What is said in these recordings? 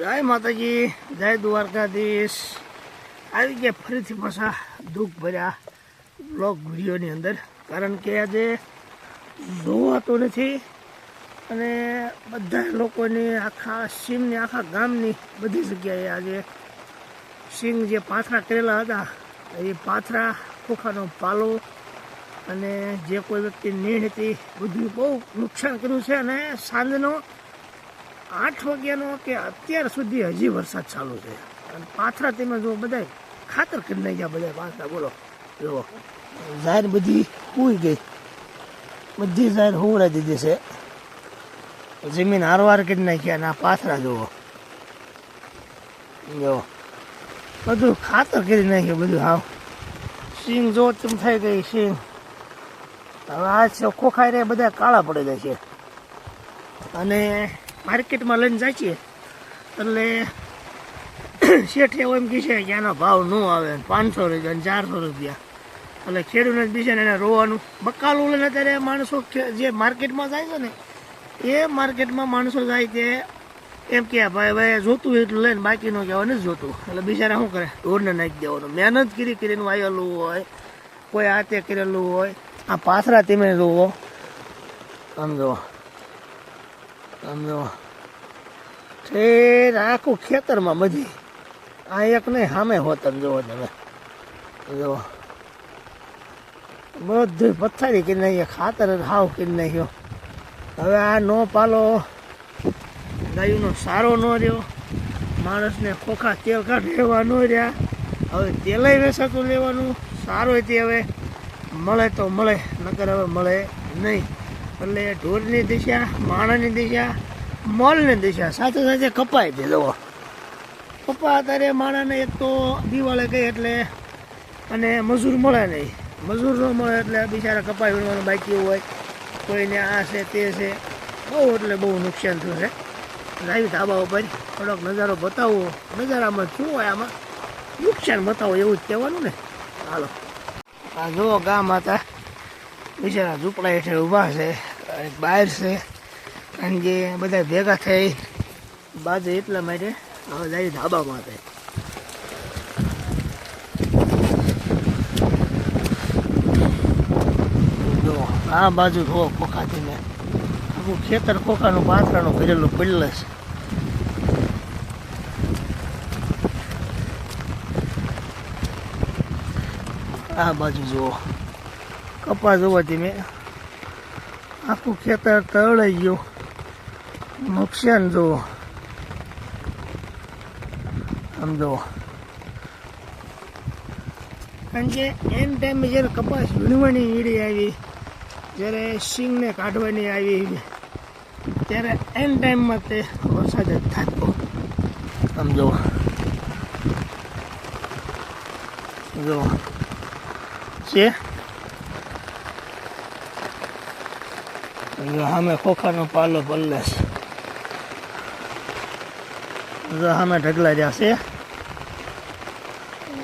જય માતાજી, જય દ્વારકાધીશ. આવી ગયા ફરીથી પાછા દુઃખ ભર્યા બ્લોક વિડીયોની અંદર. કારણ કે આજે જોવાતું નથી અને બધા લોકોની આખા સીમની, આખા ગામની બધી જગ્યાએ આજે સિંગ જે પાથરા કરેલા હતા, એ પાથરા ખોખાનો પાલો અને જે કોઈ વ્યક્તિ નીણ હતી, બધું બહુ નુકસાન કર્યું છે અને સાંજનો આઠ વાગ્યાનો કે અત્યાર સુધી હજી વરસાદ ચાલુ છે. અને પાથરા તમે જો બધા ખાતર કરી નાખ્યા બધા પાથરા, બોલો. જુઓ જાહેર બધી પૂરી ગઈ. બધી જાહેર હુવડાઈ દીધી છે. જમીન હારવાર કરી નાખ્યા અને આ પાથરા જુઓ જો, બધું ખાતર કરી નાખ્યું બધું હાવ. સિંગ જો ચમ થઈ ગઈ સિંગ હવે આ ચોખ્ખો ખાઈ રહ્યા બધા કાળા પડી જાય છે. અને માર્કેટમાં લઈને જાય છે એટલે શેઠ એવો એમ કહે છે કે આનો ભાવ ન આવે પાંચસો રૂપિયા અને ચારસો રૂપિયા. એટલે ખેડૂતને બીજાને એને રોવાનું. બકાલું લઈને અત્યારે માણસો જે માર્કેટમાં જાય છે ને, એ માર્કેટમાં માણસો જાય તે એમ કે, ભાઈ ભાઈ જોતું એટલું લઈને બાકીનું કહેવાય, નથી જોતું. એટલે બિચારા શું કરે? ઢોરને નાખી દેવાનું. મહેનત કરી કરીને વાયેલું હોય, કોઈ હાથે કરેલું હોય, આ પાથરા તમે જુઓ સમજો સમજો ઠેર આખું ખેતરમાં બધી. આ એક નહીં સામે હોતર જોવો તમે. જો. બધું પથ્થરી કરી નાખીએ ખાતર જ હાવ કરી નાખ્યો. હવે આ નો પાલો. ગાયુંનો સારો ન રહ્યો. માણસને ખોખા તેલ કાઢવા ન રહ્યા. હવે તેલય વેસાતું લેવાનું. સારો તે હવે. મળે તો મળે, નકર હવે મળે નહીં. એટલે ઢોરની દિશા માણસની દિશા, મોલની દિશા, સાથે સાથે કપાય છે જુઓ. કપા અત્યારે માણસને એક તો દિવાળે ગઈ એટલે અને મજૂર મળે નહીં. મજૂર ન મળે એટલે બિચારા કપાઈ વીણવાનું બાકી હોય. કોઈને આ છે, તે છે. બહુ એટલે બહુ નુકસાન થયું છે. લાવી ધાબા ઉપર. થોડોક નજારો બતાવો. નજારામાં શું હોય આમાં? નુકસાન બતાવો, એવું જ કહેવાનું ને. હાલો. આ જુઓ ગામ હતા બિચારા ઝૂંપડા હેઠળ ઊભા છે. બહાર છે. કારણ કે બધા ભેગા થઈ, બાજુ એટલા માટે હવે જાય ધાબા માટે. જો, આ બાજુ જુઓ ખોખાથી ને આખું ખેતર ખોખાનું પાથરાનું ભરેલું પડેલ છે. આ બાજુ જુઓ. કપા જોવા તમે આખું ખેતર તળાઈ ગયું. નુકસાન જુઓ. આમ જુઓ. કારણ કે એન ટાઈમે જ્યારે કપાસ વીણવાની ઈડી આવી, જ્યારે સિંગને કાઢવાની આવી, ત્યારે એન ટાઈમમાં તે વરસાદ જ થતો. આમ જુઓ. જુઓ. છે? સામે ખોખાનો પાલો પલ્લે સામે ઢગલા છે.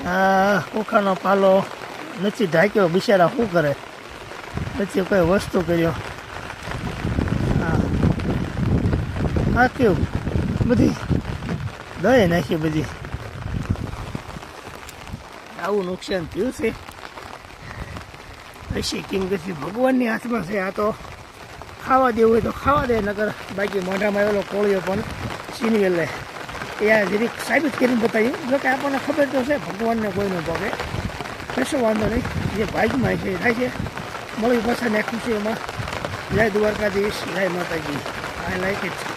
આ ખોખાનો પાલો નથી ઢાંક્યો, બિચારા શું કરે? નથી કોઈ વસ્તુ કર્યો. આ કેવું? બધી દહી નાખી બધી. આવું નુકસાન થયું છે. પછી કેમ કે ભગવાનની હાથમાં છે આ તો. ખાવા દેવું હોય તો ખાવા દે, નકર બાકી મોઢામાં આવેલો કોળીઓ પણ છીનવી લે એ આ જરીક સાબિત કરીને બતાવી. જો કે આપણને ખબર તો છે, ભગવાનને ન પગે કશો વાંધો નહીં. જે ભાગમાં છે, એ થાય છે. મળી પાછા ને ખુશીઓમાં જય દ્વારકાધીશ, જય માતાજી. I like it